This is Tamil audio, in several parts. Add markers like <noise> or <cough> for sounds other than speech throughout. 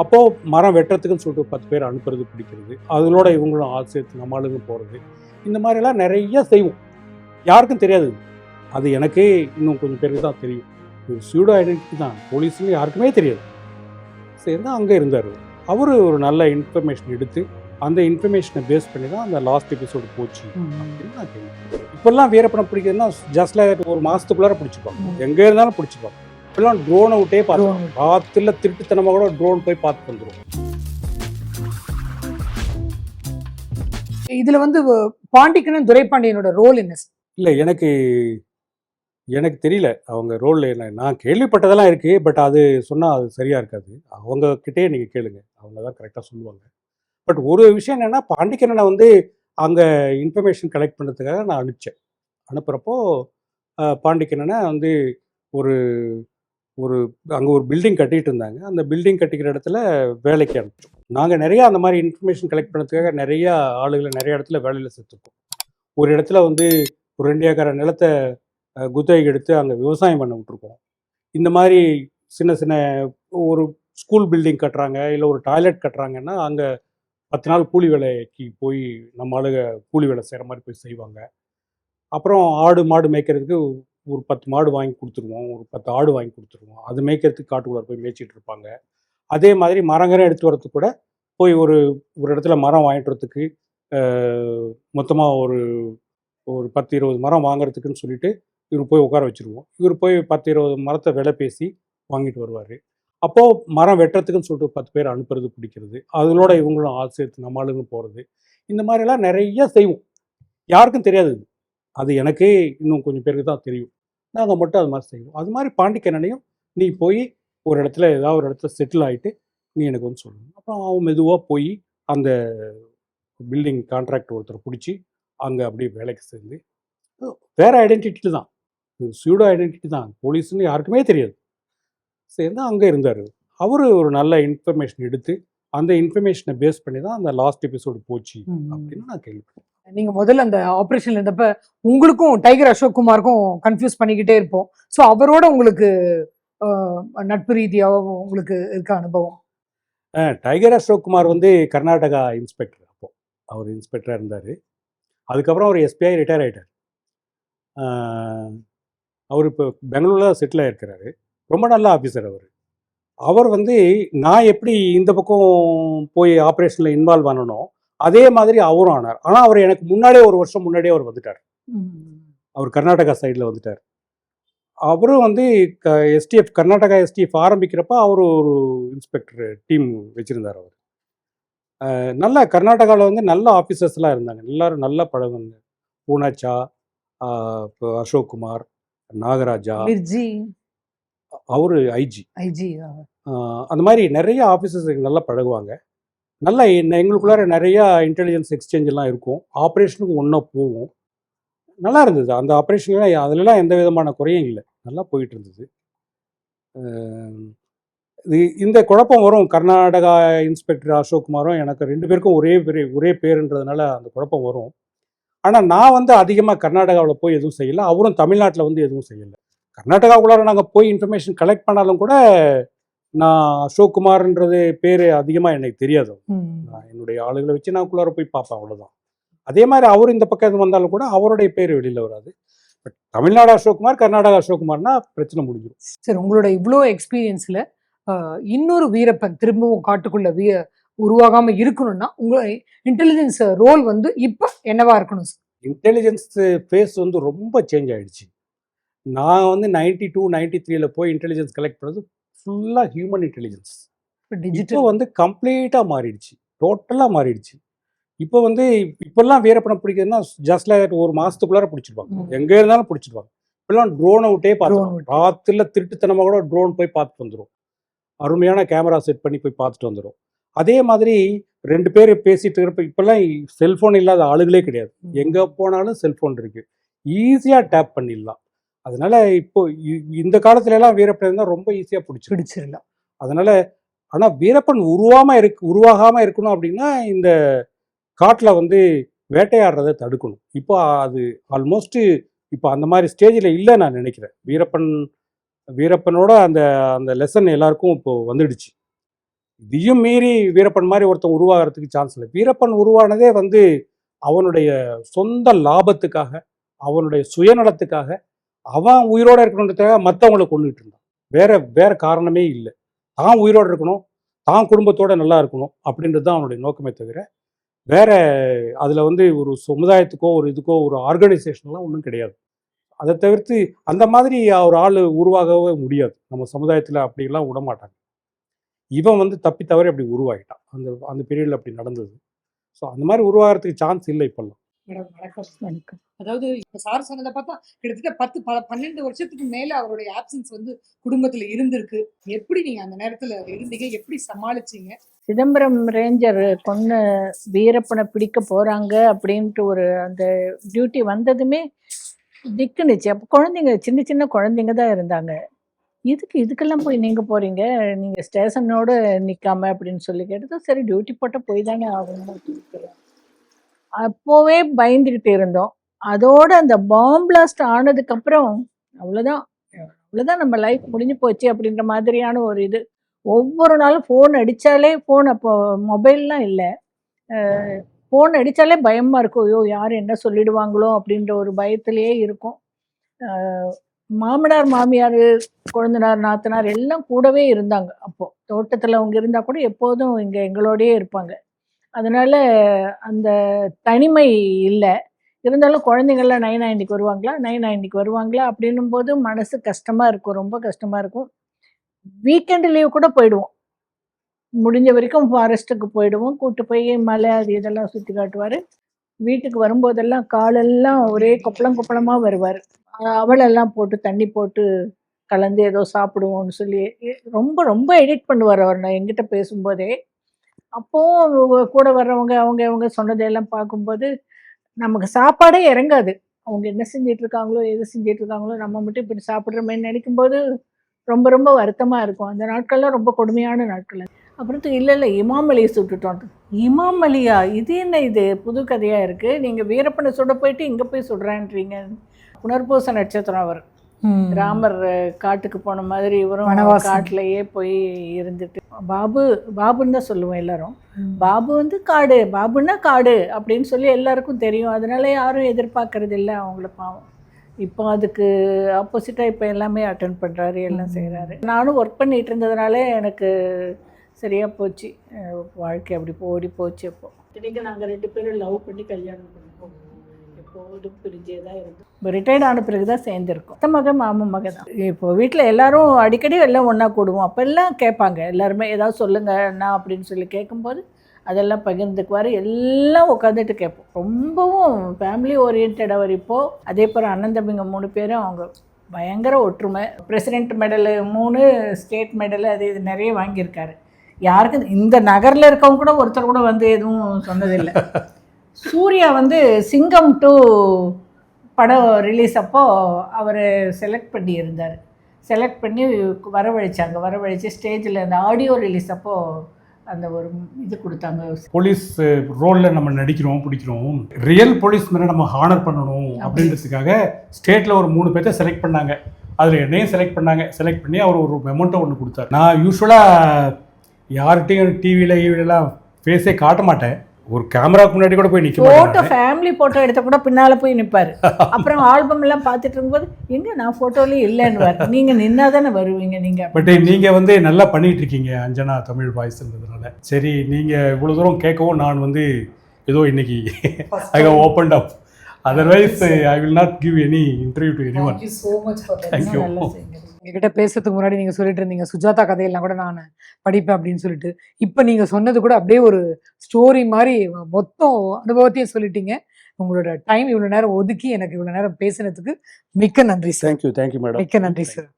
அப்போது மரம் வெட்டுறதுக்குன்னு சொல்லிட்டு பத்து பேர் அனுப்புறது பிடிக்கிறது. அதனோட இவங்களும் ஆள் சேர்த்து நம்ம ஆளுங்க போகிறது இந்த மாதிரிலாம் நிறைய செய்வோம். யாருக்கும் தெரியாது. அது எனக்கே இன்னும் கொஞ்சம் பேருக்கு தான் தெரியும். இது சூடோ ஐடென்டிட்டி தான். போலீஸ்னு யாருக்குமே தெரியாது. சேர்ந்து அங்கே இருந்தார். அவர் ஒரு நல்ல இன்ஃபர்மேஷன் எடுத்து அந்த இன்ஃபர்மேஷனை பேஸ் பண்ணி தான் அந்த லாஸ்ட் எபிசோடு போச்சு. அப்படின்னு நான் கேள்விப்பட்டேன். இப்பெல்லாம் வீரப்படம் பிடிக்கிறதுனா ஜஸ்ட் லைக் ஒரு மாதத்துக்குள்ளார பிடிச்சிப்பாங்க. எங்கே இருந்தாலும் பிடிச்சிப்பாங்க. இப்பெல்லாம் ட்ரோனை விட்டே பார்த்து Drone விட்டு. ராத்துல திருட்டுத்தனமாக கூட ட்ரோன் போய் பார்த்து வந்துடும் இதுல வந்து பாண்டிக்கண்ணன் துரைப்பாண்டியனோட ரோல் என்ன? இல்லை எனக்கு எனக்கு தெரியல. அவங்க ரோலில் என்ன நான் கேள்விப்பட்டதெல்லாம் இருக்குது பட் அது சொன்னால் அது சரியாக இருக்காது. அவங்க கிட்டே நீங்கள் கேளுங்க. அவங்க தான் கரெக்டாக சொல்லுவாங்க. பட் ஒரு விஷயம் என்னென்னா பாண்டிக்கண்ணனை வந்து அங்கே இன்ஃபர்மேஷன் கலெக்ட் பண்ணுறதுக்காக நான் அனுப்பிச்சேன். அனுப்புகிறப்போ பாண்டிக்கண்ணனை வந்து ஒரு ஒரு அங்கே ஒரு பில்டிங் கட்டிட்டு இருந்தாங்க அந்த பில்டிங் கட்டிக்கிற இடத்துல வேலைக்கு அனுப்பிச்சோம். நாங்கள் நிறையா அந்த மாதிரி இன்ஃபர்மேஷன் கலெக்ட் பண்ணுறதுக்காக நிறையா ஆளுகளை நிறைய இடத்துல வேலையில் சேர்த்துருக்கோம். ஒரு இடத்துல வந்து ஒரு ரெண்டு ஏக்கரை நிலத்தை குத்தகை குத்தகைக்கு எடுத்து அங்கே விவசாயம் பண்ண விட்ருக்கோம் இந்த மாதிரி சின்ன சின்ன ஒரு ஸ்கூல் பில்டிங் கட்டுறாங்க இல்லை ஒரு டாய்லெட் கட்டுறாங்கன்னா அங்கே பத்து நாள் கூலி வேலைக்கு போய் நம்ம ஆளுக கூலி வேலை செய்கிற மாதிரி போய் செய்வாங்க. அப்புறம் ஆடு மாடு மேய்க்கிறதுக்கு ஒரு பத்து மாடு வாங்கி கொடுத்துருவோம் ஒரு பத்து ஆடு வாங்கி கொடுத்துருவோம். அது மேய்க்கிறதுக்கு காட்டுக்குள்ளே போய் மேய்ச்சிட்டு இருப்பாங்க. அதே மாதிரி மரங்கரை எடுத்து வரத்துக்கு கூட போய் ஒரு ஒரு இடத்துல மரம் வாங்கிட்டு மொத்தமாக ஒரு ஒரு பத்து இருபது மரம் வாங்குறதுக்குன்னு சொல்லிட்டு இவர் போய் உட்கார வச்சுருவோம். இவர் போய் பத்து இருபது மரத்தை விலை பேசி வாங்கிட்டு வருவார். அப்போது மரம் வெட்டுறதுக்குன்னு சொல்லிட்டு பத்து பேர் அனுப்புறது பிடிக்கிறது. அதனோட இவங்களும் ஆள் சேர்த்து நம்ம ஆளுங்க போகிறது இந்த மாதிரிலாம் நிறைய செய்வோம். யாருக்கும் தெரியாது அது எனக்கே இன்னும் கொஞ்சம் பேருக்கு தான் தெரியும். நாங்கள் மட்டும் அது மாதிரி செய்வோம். அது மாதிரி பாண்டிக்கண்ணனையும் நீ போய் ஒரு இடத்துல ஏதாவது ஒரு இடத்துல செட்டில் ஆகிட்டு நீ எனக்கு வந்து சொல்லணும். அப்புறம் அவன் மெதுவாக போய் அந்த பில்டிங் கான்ட்ராக்ட் ஒருத்தர் பிடிச்சி அங்கே அப்படியே வேலைக்கு சேர்ந்து வேற ஐடென்டிட்டி தான். சூடோ ஐடென்டிட்டி தான். போலீஸ்னு யாருக்குமே தெரியாது. சேர்ந்து அங்கே இருந்தார். அவர் ஒரு நல்ல இன்ஃபர்மேஷன் எடுத்து அந்த இன்ஃபர்மேஷனை பேஸ் பண்ணி தான் அந்த லாஸ்ட் எபிசோடு போச்சு அப்படின்னு நான் கேள்விப்பட்டேன். நீங்க முதல்ல அந்த ஆப்ரேஷன்ல இருந்தப்ப உங்களுக்கும் டைகர் அசோக் குமாருக்கும் கன்ஃபியூஸ் பண்ணிக்கிட்டே இருப்போம். ஸோ அவரோட உங்களுக்கு நட்பு ரீதியாக உங்களுக்கு இருக்க அனுபவம்? டைகர் அசோக் குமார் வந்து கர்நாடகா இன்ஸ்பெக்டர் அப்போ. அவர் இன்ஸ்பெக்டராக இருந்தார். அதுக்கப்புறம் அவர் எஸ்பிஐ ரிட்டையர் ஆகிட்டார் அவர் இப்போ பெங்களூரில் செட்டில் ஆகிருக்கிறாரு ரொம்ப நல்ல ஆஃபீஸர் அவர். அவர் வந்து நான் எப்படி இந்த பக்கம் போய் ஆப்ரேஷனில் இன்வால்வ் ஆனனோ அதே மாதிரி அவரும் ஆனார். ஆனால் அவர் எனக்கு முன்னாடியே ஒரு வருஷம் முன்னாடியே அவர் வந்துட்டார். அவர் கர்நாடகா சைடில் வந்துட்டார். அவரும் வந்து க எஸ்டிஎஃப் கர்நாடகா எஸ்டிஎஃப் ஆரம்பிக்கிறப்ப அவர் ஒரு இன்ஸ்பெக்டர் டீம் வச்சுருந்தார் அவர். நல்ல கர்நாடகாவில் வந்து நல்ல ஆஃபீஸர்ஸ்லாம் இருந்தாங்க. எல்லாரும் நல்ல பழகுங்க. பூனாச்சா அசோக் குமார் நாகராஜா. அவர் ஐஜி ஐஜி அந்த மாதிரி நிறைய ஆஃபீஸர்ஸ் நல்லா பழகுவாங்க. நல்லா என்ன- எங்களுக்குள்ளார நிறையா இன்டெலிஜென்ஸ் எக்ஸ்சேஞ்செல்லாம் இருக்கும். ஆப்ரேஷனுக்கு ஒன்றா போவோம் நல்லா இருந்தது. அந்த ஆப்ரேஷன்லாம் அதிலலாம் எந்த விதமான குறையும் இல்லை. நல்லா போயிட்டு இருந்தது. இது இந்த குழப்பம் வரும். கர்நாடகா இன்ஸ்பெக்டர் அசோக்குமாரும் எனக்கு ரெண்டு பேருக்கும் ஒரே பேர் ஒரே பேருன்றதுனால அந்த குழப்பம் வரும். ஆனால் நான் வந்து அதிகமாக கர்நாடகாவில் போய் எதுவும் செய்யலை. அவரும் தமிழ்நாட்டில் வந்து எதுவும் செய்யலை. கர்நாடகாவுக்குள்ளார நாங்கள் போய் இன்ஃபர்மேஷன் கலெக்ட் பண்ணாலும் கூட நான் அசோக் குமார்ன்றது பேர் அதிகமாக எனக்கு தெரியாது. நான் என்னுடைய ஆளுகளை வச்சு நான் உள்ளார போய் பார்ப்பேன் அவ்வளோதான் அதே மாதிரி அவர் இந்த பக்கம் எதுவும் வந்தாலும் கூட அவருடைய பேர் வெளியில் வராது. பட் தமிழ்நாடு அசோக்குமார் கர்நாடகா அசோக்குமார்னா பிரச்சனை முடிஞ்சிடும் சரி உங்களோட இவ்வளோ எக்ஸ்பீரியன்ஸ்ல இன்னொரு வீரப்பன் திரும்பவும் காட்டுக்குள்ள வீர உருவாகாம இருக்கணும்னா உங்க இன்டெலிஜென்ஸ் ரோல் வந்து இப்போ என்னவா இருக்கணும் சார்? இன்டெலிஜென்ஸ் ஃபேஸ் வந்து ரொம்ப சேஞ்ச் ஆயிடுச்சு. நான் வந்து நைன்டி டூ நைன்டி த்ரீல போய் இன்டெலிஜென்ஸ் கலெக்ட் பண்ணது ஃபுல்லாக ஹியூமன் இன்டெலிஜென்ஸ் இப்போ வந்து கம்ப்ளீட்டாக மாறிடுச்சு. டோட்டலாக மாறிடுச்சு. இப்போ வந்து இப்போல்லாம் வீரப்படம் பிடிக்கிறதுனா ஜஸ்ட் லைக் ஒரு மாதத்துக்குள்ளார பிடிச்சிருப்பாங்க. எங்கே இருந்தாலும் பிடிச்சிருப்பாங்க இப்பெல்லாம் ட்ரோனை விட்டே Drone பார்த்துருவோம் விட்டு. ராத்திரில திருட்டுத்தனமாக கூட ட்ரோன் போய் பார்த்துட்டு வந்துடும் அருமையான கேமரா செட் பண்ணி போய் பார்த்துட்டு வந்துடும் அதே மாதிரி ரெண்டு பேர் பேசிட்டு இருக்கிறப்ப இப்பெல்லாம் செல்ஃபோன் இல்லாத ஆளுகளே கிடையாது. எங்கே போனாலும் செல்ஃபோன் இருக்கு. ஈஸியாக டேப் பண்ணிடலாம். அதனால இப்போ இந்த காலத்துல எல்லாம் வீரப்படம் தான் ரொம்ப ஈஸியாக பிடிச்சிருக்கு பிடிச்சிடலாம் அதனால ஆனா வீரப்பன் உருவாம இருக்கு உருவாகாம இருக்கணும் அப்படின்னா இந்த காட்டுல வந்து வேட்டையாடுறதை தடுக்கணும். இப்போ அது ஆல்மோஸ்ட் இப்போ அந்த மாதிரி ஸ்டேஜில் இல்லை நான் நினைக்கிறேன். வீரப்பன் வீரப்பனோட அந்த அந்த லெசன் எல்லாருக்கும் இப்போ வந்துடுச்சு. இதையும் மீறி வீரப்பன் மாதிரி ஒருத்தன் உருவாகிறதுக்கு சான்ஸ் இல்லை. வீரப்பன் உருவானதே வந்து அவனுடைய சொந்த லாபத்துக்காக அவனுடைய சுயநலத்துக்காக அவன் உயிரோட இருக்கணுன்றதுக்காக மற்றவங்களை கொண்டுட்டு இருந்தான். வேற வேற காரணமே இல்லை. தான் உயிரோடு இருக்கணும் தான் குடும்பத்தோட நல்லா இருக்கணும் அப்படின்றது தான் அவனுடைய நோக்கமே தவிர வேற அதில் வந்து ஒரு சமுதாயத்துக்கோ ஒரு இதுக்கோ ஒரு ஆர்கனைசேஷன்லாம் ஒன்றும் கிடையாது. அதை தவிர்த்து அந்த மாதிரி ஒரு ஆள் உருவாகவே முடியாது. நம்ம சமுதாயத்தில் அப்படிலாம் விடமாட்டாங்க இவன் வந்து தப்பி தவறி அப்படி உருவாகிட்டான். அந்த அந்த பீரியடில் அப்படி நடந்தது. ஸோ அந்த மாதிரி உருவாகிறதுக்கு சான்ஸ் இல்லை இப்போல்லாம். மேடம் வணக்கம் வணக்கம். அதாவது இப்ப சார் சொன்னதை பார்த்தா கிட்டத்தட்ட பத்து ப- பன்னெண்டு வருஷத்துக்கு மேல அவருடைய ஆப்சன்ஸ் வந்து குடும்பத்துல இருந்திருக்கு. எப்படி நீங்க அந்த நேரத்துல இருந்தீங்க? எப்படி சமாளிச்சீங்க? சிதம்பரம் ரேஞ்சர் கொன்னு வீரப்பனை பிடிக்க போறாங்க அப்படின்ட்டு ஒரு அந்த டியூட்டி வந்ததுமே திக்குனுச்சு அப்போ குழந்தைங்க சின்ன சின்ன குழந்தைங்க தான் இருந்தாங்க. இதுக்கு இதுக்கெல்லாம் போய் நீங்க போறீங்க? நீங்க ஸ்டேஷனோட நிக்காம அப்படின்னு சொல்லி கேட்டது சரி டியூட்டி போட்ட போய் தானே ஆகணும் அப்போவே பயந்துக்கிட்டு இருந்தோம். அதோட அந்த பாம் பிளாஸ்ட் அவ்வளோதான் அவ்வளோதான் அவ்வளவுதான் நம்ம லைஃப் முடிஞ்சு போச்சு அப்படின்ற மாதிரியான ஒரு இது. ஒவ்வொரு நாளும் ஃபோன் அடித்தாலே ஃபோன் அப்போ மொபைல்லாம் இல்லை. ஃபோன் அடித்தாலே பயமாக இருக்கும். ஐயோ யார் என்ன சொல்லிடுவாங்களோ அப்படின்ற ஒரு பயத்திலேயே இருக்கும். மாமனார் மாமியார் கொழுந்தனார் நாத்தனார் எல்லாம் கூடவே இருந்தாங்க. அப்போது தோட்டத்தில் அவங்க இருந்தால் கூட எப்போதும் இங்கே எங்களோடயே இருப்பாங்க. அதனால் அந்த தனிமை இல்லை. இருந்தாலும் குழந்தைங்கள்லாம் நைன் நைன்டிக்கு வருவாங்களா? நைன் நைன்டிக்கு வருவாங்களா? அப்படின்னும் போது மனசு கஷ்டமாக இருக்கும். ரொம்ப கஷ்டமாக இருக்கும். வீக்கெண்டு லீவ் கூட போயிடுவோம். முடிஞ்ச வரைக்கும் ஃபாரஸ்ட்டுக்கு போயிடுவோம். கூட்டு போய் மலை அது இதெல்லாம் சுற்றி காட்டுவார். வீட்டுக்கு வரும்போதெல்லாம் காலெல்லாம் ஒரே கொப்பளம் கொப்பளமாக வருவார். அவளெல்லாம் போட்டு தண்ணி போட்டு கலந்து ஏதோ சாப்பிடுவோம்னு சொல்லி ரொம்ப ரொம்ப எடிட் பண்ணுவார் அவர். நான் எங்கிட்ட பேசும்போதே. அப்போவும் கூட வர்றவங்க அவங்க அவங்க சொன்னதையெல்லாம் பார்க்கும்போது நமக்கு சாப்பாடே இறங்காது. அவங்க என்ன செஞ்சிட்டு இருக்காங்களோ எது செஞ்சிட்டு இருக்காங்களோ நம்ம மட்டும் இப்படி சாப்பிட்றோமேன்னு நினைக்கும்போது ரொம்ப ரொம்ப வருத்தமாக இருக்கும். அந்த நாட்கள்லாம் ரொம்ப கொடுமையான நாட்கள். அப்புறத்து இல்லை இல்லை இமாமலியை சுட்டுட்டோம். இமாமலியா இது என்ன இது? புது கதையாக இருக்குது நீங்கள் வீரப்பனை சுட போயிட்டு இங்கே போய் சுடுறேன்றீங்க. புனர்பூச நட்சத்திரம் அவர். ராமர் காட்டுக்கு போன மாதிரி இவரும். காட்டிலேயே போய் இருந்துட்டு. பாபு பாபுன்னு தான் சொல்லுவோம் எல்லாரும். பாபு வந்து காடு பாபுன்னா காடு அப்படின்னு சொல்லி எல்லாருக்கும் தெரியும். அதனால யாரும் எதிர்பார்க்கறது இல்லை அவங்கள பாவம். இப்போ அதுக்கு ஆப்போசிட்டாக இப்போ எல்லாமே அட்டன் பண்ணுறாரு எல்லாம். செய்கிறாரு நானும் ஒர்க் பண்ணிட்டு இருந்ததுனால எனக்கு சரியாக போச்சு. வாழ்க்கை அப்படி ஓடி போச்சு அப்போ இன்றைக்கி நாங்கள் ரெண்டு பேரும் லவ் பண்ணி கல்யாணம் எப்போதும் பிரிஞ்சே தான் இருந்தோம் ரிட்டையர்ட் ஆன பிறகு தான் சேர்ந்துருக்கோம். அத்தை மக மாமன் மக தான். இப்போ வீட்டில் எல்லாரும் அடிக்கடி எல்லாம் ஒன்றா கூடுவோம். அப்போ எல்லாம் கேட்பாங்க. எல்லாருமே ஏதாவது சொல்லுங்கள் என்ன அப்படின்னு சொல்லி கேட்கும்போது அதெல்லாம் பகிர்ந்துக்குவார். எல்லாம் உட்காந்துட்டு கேட்போம். ரொம்பவும் ஃபேமிலி ஓரியன்ட் அவர் இப்போது அதே போல் அண்ணன் தம்பிங்க மூணு பேரும் அவங்க பயங்கர ஒற்றுமை. பிரசிடென்ட் மெடலு மூணு ஸ்டேட் மெடலு அது இது நிறைய வாங்கியிருக்காரு. யாருக்கும் இந்த நகரில் இருக்கவங்க கூட ஒருத்தர் கூட வந்து எதுவும் சொன்னதில்லை. <laughs> சூர்யா வந்து சிங்கம் டூ படம் ரிலீஸ் அப்போ அவர் செலக்ட் பண்ணி இருந்தார் செலக்ட் பண்ணி வரவழைச்சாங்க. வரவழைச்சு ஸ்டேஜில் அந்த ஆடியோ ரிலீஸ் அப்போ அந்த ஒரு இது கொடுத்தாங்க. போலீஸ் ரோலில் நம்ம நடிக்கிறோம் பிடிக்கிறோம். ரியல் போலீஸ் மேலே நம்ம ஹானர் பண்ணணும் அப்படின்றதுக்காக ஸ்டேட்டில் ஒரு மூணு பேர்த்த செலக்ட் பண்ணாங்க. அதில் என்னையும் செலக்ட் பண்ணாங்க. செலக்ட் பண்ணி அவர் ஒரு மெமௌண்ட்டை ஒன்று கொடுத்தாரு. நான் யூஸ்வலாக யார்கிட்டையும் டிவியில் ஈவிலெலாம் ஃபேஸே காட்ட மாட்டேன். ஒரு கேமராக்கு முன்னாடி கூட போய் நிற்க ஃபோட்டோ ஃபேமிலி ஃபோட்டோ எடுத்த கூட பின்னால் போய் நிற்பார் அப்புறம் ஆல்பம் எல்லாம் பார்த்துட்டு இருக்கும்போது எங்கே நான் ஃபோட்டோலேயே இல்லைன்னுவார். நீங்கள் நின்னா தானே வருவீங்க நீங்கள் பட் நீங்கள் வந்து நல்லா பண்ணிட்டு இருக்கீங்க அஞ்சனா தமிழ் வாய்ஸ்ன்றதுனால சரி நீங்கள் இவ்வளோ தூரம் கேட்கவும் நான் வந்து ஏதோ இன்னைக்கு I have opened up otherwise I will not give any interview to any one so எங்ககிட்ட பேசுறதுக்கு முன்னாடி நீங்க சொல்லிட்டு இருந்தீங்க சுஜாதா கதையெல்லாம் கூட நான் படிப்பேன் அப்படின்னு சொல்லிட்டு. இப்போ நீங்க சொன்னது கூட அப்படியே ஒரு ஸ்டோரி மாதிரி மொத்தம் அனுபவத்தையும் சொல்லிட்டீங்க. உங்களோட டைம் இவ்வளவு நேரம் ஒதுக்கி எனக்கு இவ்வளவு நேரம் பேசினதுக்கு மிக்க நன்றி சார் தேங்க்யூ தேங்க்யூ மேடம் மிக்க நன்றி சார்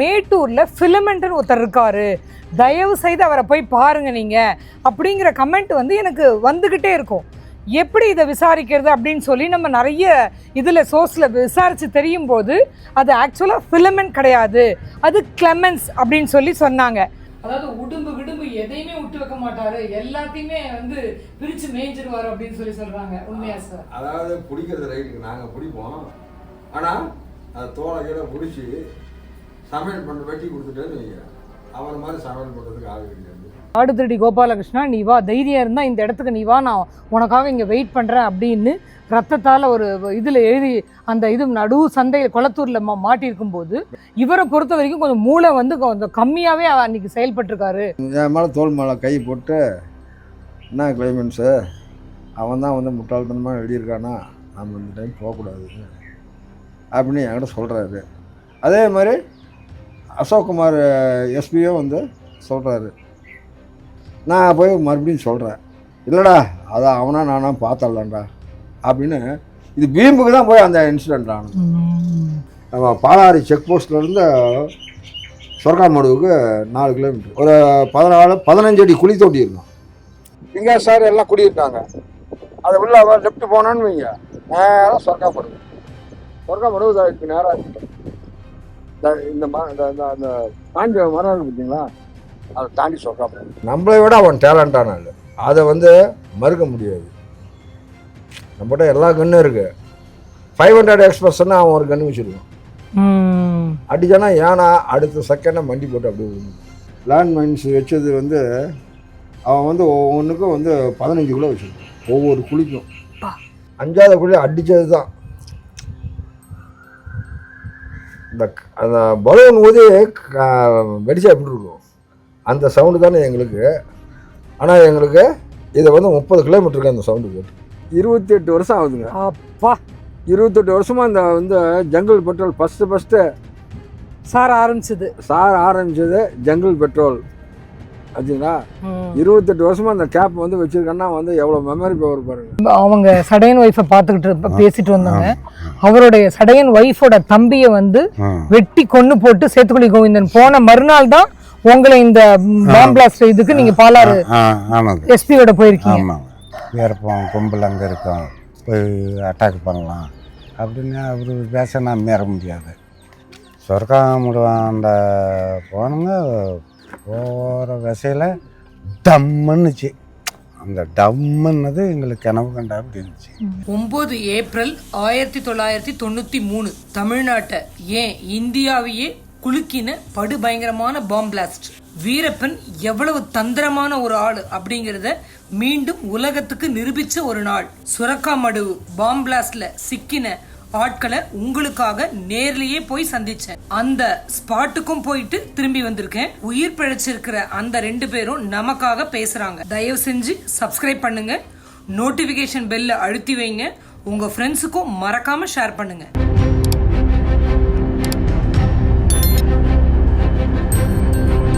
மேட்டூர்ல ஃபிலமெண்ட்னு ஒருத்தர் இருக்காரு. தயவு செய்து அவரை போய் பாருங்க நீங்க. அப்படிங்கிற கமெண்ட் வந்து எனக்கு வந்துகிட்டே இருக்கும். எப்படி இதை விசாரிக்கிறது அப்படின்னு சொல்லி நம்ம நிறைய இதில் சோர்ஸில் விசாரித்து தெரியும் போது அது ஆக்சுவலாக ஃபிலமெண்ட் கிடையாது. அது கிளெமன்ஸ் அப்படின்னு சொல்லி சொன்னாங்க. அதாவது உடும்பு விடும்பு எதையுமே விட்டு வைக்க மாட்டாரு. எல்லாத்தையுமே வந்து பிரிச்சு மேய்ஞ்சிருவாரு அப்படின்னு சொல்லி சொல்றாங்க. உண்மையா சார் அதாவது பிடிக்கிறது ரைட்டுக்கு நாங்கள் பிடிப்போம். ஆனால் அது தோலை கீழே பிடிச்சி சமையல் பண்ண வெட்டி கொடுத்துட்டேன்னு வைங்க. அவரை மாதிரி சமையல் பண்ணுறதுக்கு ஆள் கிடையாது ஆடு திருடி கோபாலகிருஷ்ணா நீ வா தைரியம் இருந்தால் இந்த இடத்துக்கு நீ வா நான் உனக்காக இங்கே வெயிட் பண்ணுறேன் அப்படின்னு ரத்தத்தால் ஒரு இதில் எழுதி அந்த இது நடு சந்தையில் குளத்தூரில் மா மாட்டியிருக்கும் போது இவரை பொறுத்த வரைக்கும் கொஞ்சம் மூளை வந்து கொஞ்சம் கம்மியாகவே அன்னைக்கு செயல்பட்டிருக்காரு. என் மேலே தோல் மேலே கை போட்டு என்ன கிளைமேன்ஸு அவன் தான் வந்து முட்டாள்தனமாக எழுதியிருக்கானா? நம்ம இந்த டைம் போகக்கூடாது. அப்படின்னு என்கிட்ட சொல்கிறாரு அதே மாதிரி அசோக்குமார் எஸ்பியோ வந்து சொல்கிறாரு நான் போய் மறுபடியும் சொல்கிறேன் இல்லைடா அதை அவனா நானா பார்த்தலாம்டா அப்படின்னு இது பீம்புக்கு தான் போய் அந்த இன்சிடெண்ட் ஆனது. நம்ம பாலாரி செக் போஸ்ட்லேருந்து சொர்க்காமடுவுக்கு நாலு கிலோமீட்டர் ஒரு பதினாலு பதினஞ்சு அடி குழி தோண்டி இருக்கும். இங்கே சார் எல்லாம் குடியிருக்காங்க. அதை உள்ள லெஃப்ட் போனோன்னு வைங்க. நேராக சொர்க்காமடுவு. சொர்க்காமடுவு இதுக்கு நேராக இருக்கு. இந்த- இந்த ம இந்த இந்த அந்த காஞ்ச மரம் இருக்கு பார்த்தீங்களா? அதை தாண்டி சொர்க்காமடுவு நம்மளை விட அவன் டேலண்டான ஆள். அதை வந்து மறுக்க முடியாது. நம்மகிட்ட எல்லா கன்னும் இருக்கு. ஃபைவ் ஹண்ட்ரட் எக்ஸ்பிரஸ்ன்னா அவன் ஒரு கன்று வச்சுருக்கான். அடிச்சானா ஏன்னா அடுத்த செகண்டை மண்டி போட்டு அப்படியே விழுந்து லேண்ட் மைன்ஸ் வச்சது வந்து அவன் வந்து ஒவ்வொன்றுக்கும் வந்து பதினஞ்சு கிலோ வச்சுருக்கான். ஒவ்வொரு குழிக்கும். அஞ்சாவது குழி அடித்தது தான் இந்த அந்த பலூன் ஊதி க- வெடிச்சா எப்படி இருக்கும்? அந்த சவுண்டு தானே எங்களுக்கு. ஆனால் எங்களுக்கு இதை வந்து முப்பது கிலோமீட்டருக்கு அந்த சவுண்டு கேட்டு இருபத்தி எட்டு வருஷம் ஆகுதுங்க. அப்பா! இருபத்தெட்டு வருஷமாக இந்த வந்து jungle patrol first first sir ஆரம்பிச்சது. சார் ஆரம்பிச்சது ஜங்கிள் பெட்ரோல் ஆச்சுங்களா? இருபத்தெட்டு வருஷமாக அந்த கேப் வந்து வச்சுருக்கேன்னா வந்து எவ்வளோ மெமரி பவர் பாருங்க. அவங்க சடையன் ஒய்ஃபை பார்த்துக்கிட்டு பேசிட்டு வந்தாங்க. அவருடைய சடையன் ஒய்ஃபோட தம்பியை வந்து வெட்டி கொன்னு போட்டு சேத்துக்குழி கோவிந்தன் போன மறுநாள் தான் உங்களை இந்த பாம் பிளாஸ்ட் இதுக்கு நீங்க பாலாறு எஸ்பியோட போயிருக்கீங்க. இருப்போம் கும்பல் அங்கே இருக்கோம். போய் அட்டாக் பண்ணலாம். அப்படின்னு அவர் பேச நான் மீற முடியாது. சொர்க்காமுடுவாண்ட போனங்க. போகிற விசையில் டம்முன்னுச்சு. அந்த டம்முன்னது எங்களுக்கு கனவு கண்டா அப்படி இருந்துச்சு. ஒன்பது ஏப்ரல் ஆயிரத்தி தொள்ளாயிரத்தி தொண்ணூற்றி மூணு. தமிழ்நாட்டை ஏன் இந்தியாவையே குலுக்கின படுபயங்கரமான பாம் பிளாஸ்ட் வீரப்பன் எவ்வளவு தந்திரமான ஒரு ஆள் அப்படிங்கறத மீண்டும் உலகத்துக்கு நிரூபிச்ச ஒரு நாள். சுரக்காமடு பாம் பிளாஸ்ட்ல சிக்கின ஆட்களை உங்களுக்காக நேர்லயே போய் சந்திச்சேன். அந்த ஸ்பாட்டுக்கும் போயிட்டு திரும்பி வந்திருக்கேன். உயிர் பிழைச்சிருக்கிற அந்த ரெண்டு பேரும் நமக்காக பேசுறாங்க. தயவு செஞ்சு சப்ஸ்கிரைப் பண்ணுங்க. நோட்டிபிகேஷன் பெல்ல அழுத்தி வைங்க. உங்க ஃப்ரெண்ட்ஸுக்கும் மறக்காம ஷேர் பண்ணுங்க.